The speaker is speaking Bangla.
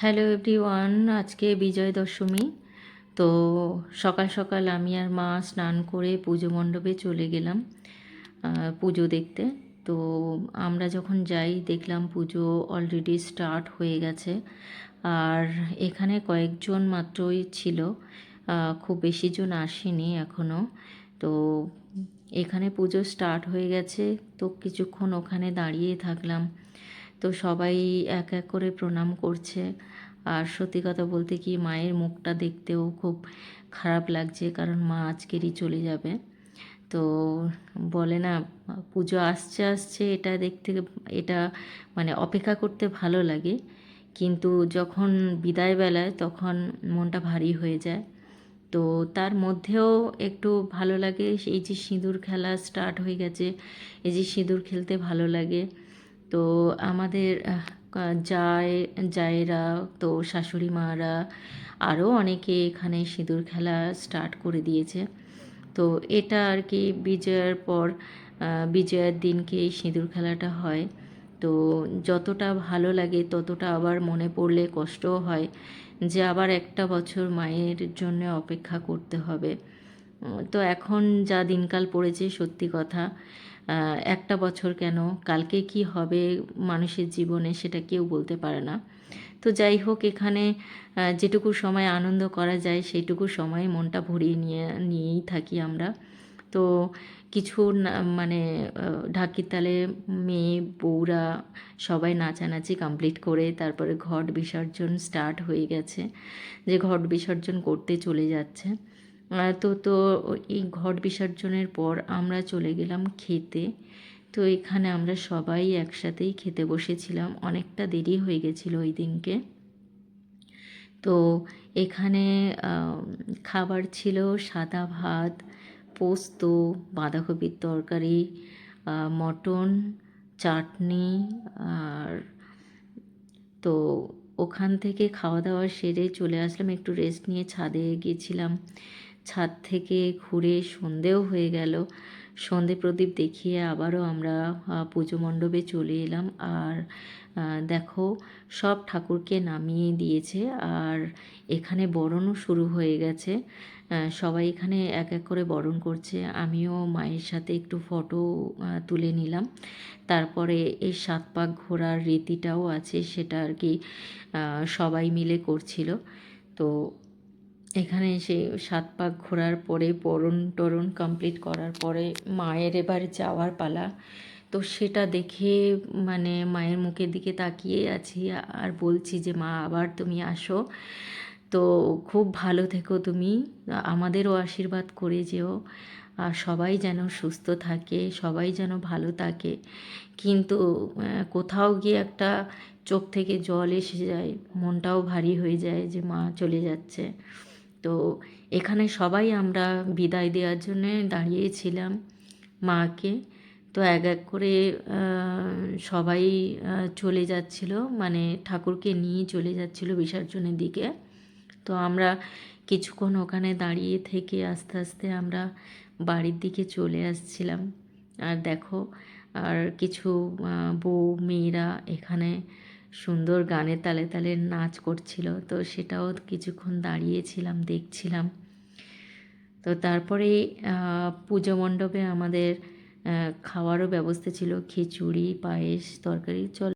হ্যালো এভরিওয়ান আজকে বিজয় দশমী। তো সকাল সকাল আমি আর মা স্নান করে পুজো মণ্ডপে চলে গেলাম পুজো দেখতে। তো আমরা যখন যাই, দেখলাম পুজো অলরেডি স্টার্ট হয়ে গেছে। আর এখানে কয়েকজন মাত্রই ছিল খুব বেশি জন আসেনি এখনও তো এখানে পুজো স্টার্ট হয়ে গেছে, তো কিছুক্ষণ ওখানে দাঁড়িয়ে থাকলাম। তো সবাই এক এক করে প্রণাম করছে। আর সত্যি কথা বলতে কি, মায়ের মুখটা দেখতেও খুব খারাপ লাগছে, কারণ মা আজকেরই চলে যাবে। তো বলে না, পুজো আসছে আসছে, এটা দেখতে, এটা মানে অপেক্ষা করতে ভালো লাগে। কিন্তু যখন বিদায় বেলায় তখন মনটা ভারী হয়ে যায়। তো তার মধ্যেও একটু ভালো লাগে, এই যে সিঁদুর খেলা স্টার্ট হয়ে গেছে, এই যে সিঁদুর খেলতে ভালো লাগে। তো আমাদের জায়, জায়েরা, তো শাশুড়ি মারা আরও অনেকে এখানে সিঁদুর খেলা স্টার্ট করে দিয়েছে। তো এটা আর কি বিজয়ের পর বিজয়ের দিনকে এই সিঁদুর খেলাটা হয়। তো যতটা ভালো লাগে ততটা আবার মনে পড়লে কষ্টও হয় যে আবার একটা বছর মায়ের জন্য অপেক্ষা করতে হবে। তো এখন যা দিনকাল পড়েছে সত্যি কথা। একটা বছর কেন? কালকে কি হবে মানুষের জীবনে সেটা কেউ বলতে পারে না। তো যাই হোক, এখানে যেটুকু সময় আনন্দ করা যায় সেইটুকু সময় মনটা ভরিয়ে নিয়ে, নিয়েই থাকি আমরা। তো কিছু মানে ঢাকির তালে মেয়ে, বউরা সবাই নাচানাচি কমপ্লিট করে তারপরে ঘট বিসর্জন স্টার্ট হয়ে গেছে। যে ঘট বিসর্জন করতে চলে যাচ্ছে। তো তো এই ঘট বিসর্জনের পর আমরা চলে গেলাম খেতে। তো এখানে আমরা সবাই একসাথেই খেতে বসেছিলাম। অনেকটা দেরি হয়ে গেছিল ওই দিনকে। তো এখানে খাবার ছিল সাদা ভাত, পোস্ত, বাঁধাকপির তরকারি মটন, চাটনি আর তো ওখান থেকে খাওয়া দাওয়া সেরে চলে আসলাম। একটু রেস্ট নিয়ে ছাদে গিয়েছিলাম। ছাদ থেকে ঘুরে সন্ধেও হয়ে গেল। সন্ধে প্রদীপ দেখিয়ে আবারও আমরা পুজো মণ্ডপে চলে এলাম। আর দেখো, সব ঠাকুরকে নামিয়ে দিয়েছে। আর এখানে বরণও শুরু হয়ে গেছে। সবাই এখানে এক এক করে বরণ করছে। আমিও মায়ের সাথে একটু ফটো তুলে নিলাম। তারপরে এই সাত পাক ঘোরার রীতিটাও আছে, সেটা আর কি সবাই মিলে করছিল। তো এখানে এসে সাত পাক ঘোরার পরে বরণ টরণ কমপ্লিট করার পরে মায়ের এবার যাওয়ার পালা। তো সেটা দেখে মানে মায়ের মুখের দিকে তাকিয়ে আছি আর বলছি যে, মা, আবার তুমি আসো। তো খুব ভালো থেকো তুমি। আমাদেরও আশীর্বাদ করে যেও। আর সবাই যেন সুস্থ থাকে, সবাই যেন ভালো থাকে। কিন্তু কোথাও গিয়ে একটা চোখ থেকে জল এসে যায়, মনটাও ভারী হয়ে যায় যে, মা চলে যাচ্ছে। তো এখানে সবাই আমরা বিদায় দেওয়ার জন্যে দাঁড়িয়েছিলাম মাকে। তো এক এক করে সবাই চলে যাচ্ছিল মানে ঠাকুরকে নিয়ে চলে যাচ্ছিল বিসর্জনের দিকে। তো আমরা কিছুক্ষণ ওখানে দাঁড়িয়ে থেকে আস্তে আস্তে আমরা বাড়ির দিকে চলে আসছিলাম। আর দেখো, আর কিছু বউ, মেয়েরা এখানে সুন্দর গানের তালে তালে নাচ করছিল। তো সেটাও কিছুক্ষণ দাঁড়িয়েছিলাম, দেখছিলাম। তো তারপরে পুজো মণ্ডপে আমাদের খাওয়ারও ব্যবস্থা ছিল। খিচুড়ি, পায়েস, তরকারি, চল